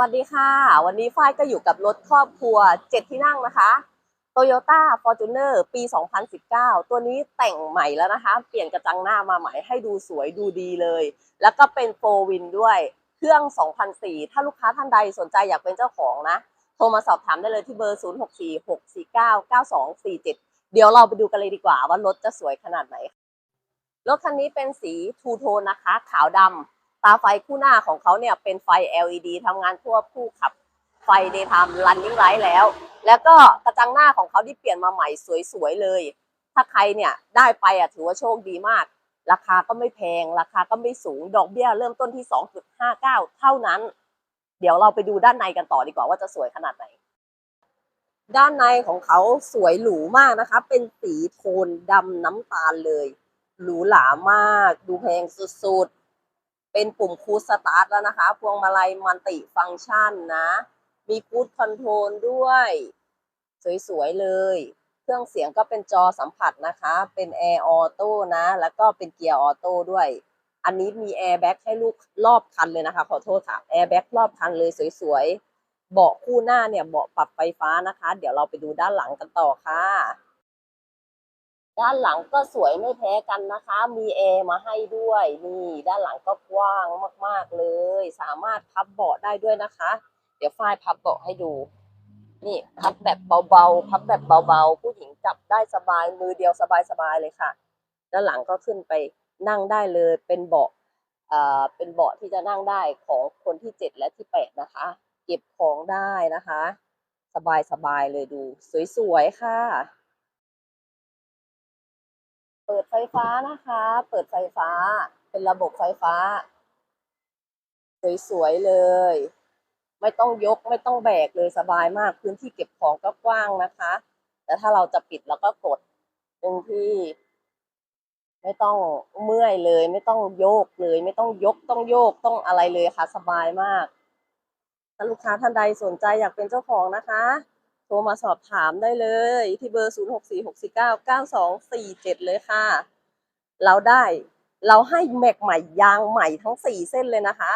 วัสดีค่ะ วันนี้ฝ้ายก็อยู่กับรถครอบครัว 7 ที่นั่งนะคะ Toyota Fortuner ปี 2019 ตัวนี้แต่งใหม่แล้วนะคะ เปลี่ยนกระจังหน้ามาใหม่ให้ดูสวยดูดีเลย แล้วก็เป็นโฟวินด้วย เครื่อง 2004 ถ้าลูกค้าท่านใดสนใจอยากเป็นเจ้าของนะ โทรมาสอบถามได้เลยที่เบอร์ 0646499247 เดี๋ยวเราไปดูกันเลยดีกว่าว่ารถจะสวยขนาดไหน รถคันนี้เป็นสีทูโทนนะคะ ขาวดำ ตาไฟคู่หน้าของเขาเนี่ยเป็นไฟ LED ทำงานทั่วคู่ขับไฟ daytime running light แล้ว แล้วก็กระจังหน้าของเขาที่เปลี่ยนมาใหม่สวยๆเลย ถ้าใครเนี่ยได้ไปอะถือว่าโชคดีมาก ราคาก็ไม่แพง ราคาก็ไม่สูง ดอกเบี้ยเริ่มต้นที่ 2.59 เท่านั้น เดี๋ยวเราไปดูด้านในกันต่อดีกว่าว่าจะสวยขนาดไหน ด้านในของเขาสวยหรูมากนะคะ เป็นสีโทนดำน้ำตาลเลย หรูหรามาก ดูแพงสุดๆ เป็นปุ่มคูสตาร์ทแล้วนะคะ พวงมาลัยมัลติฟังก์ชันนะ มีคูดคอนโทรลด้วย สวยๆเลย เครื่องเสียงก็เป็นจอสัมผัสนะคะ เป็นแอร์ออโต้นะ แล้วก็เป็นเกียร์ออโต้ด้วย อันนี้มีแอร์แบ็กให้ลูกรอบคันเลยนะคะ ขอโทษค่ะแอร์แบ็กรอบคันเลยสวยๆ เบาะคู่หน้าเนี่ยเบาะปรับไฟฟ้านะคะ เดี๋ยวเราไปดูด้านหลังกันต่อค่ะ ด้านหลังก็สวยไม่แพ้กันนะคะ มีแอร์มาให้ด้วยนี่ด้านหลังก็กว้างมาก ๆเลย สามารถพับเบาะได้ด้วยนะคะ เดี๋ยวฝ้ายพับเบาะให้ดู นี่พับแบบเบาๆพับแบบเบาๆผู้หญิงจับได้สบายมือเดียวสบายๆเลยค่ะ ด้านหลังก็ขึ้นไปนั่งได้เลยเป็นเบาะเอ่อเป็นเบาะที่จะนั่งได้ของคนที่เจ็ดและที่แปดนะคะ เก็บของได้นะคะ สบายๆเลยดู สวยๆค่ะ เปิดไฟฟ้านะคะ เปิดไฟฟ้า เป็นระบบไฟฟ้า สวยๆเลย ไม่ต้องยกไม่ต้องแบกเลยสบายมาก พื้นที่เก็บของก็กว้างนะคะ แต่ถ้าเราจะปิดเราก็กดตรงที่ ไม่ต้องเมื่อยเลย ไม่ต้องโยกเลย ไม่ต้องยกต้องโยกต้องอะไรเลยค่ะ สบายมากถ้าลูกค้าท่านใดสนใจอยากเป็นเจ้าของนะคะ โทรมาสอบถามได้เลย ที่เบอร์ 0 6 4 6 4 9 9 2 4 7 เลยค่ะ เราได้เราให้แม็กใหม่ยางใหม่ทั้ง 4 เส้นเลยนะคะ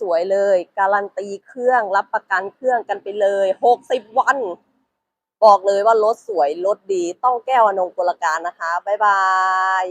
สวยๆเลย การันตีเครื่องรับประกันเครื่องกันไปเลย 60 วัน บอกเลยว่ารถสวย รถดีต้องแก้วอนงกลการนะคะ บ๊ายบาย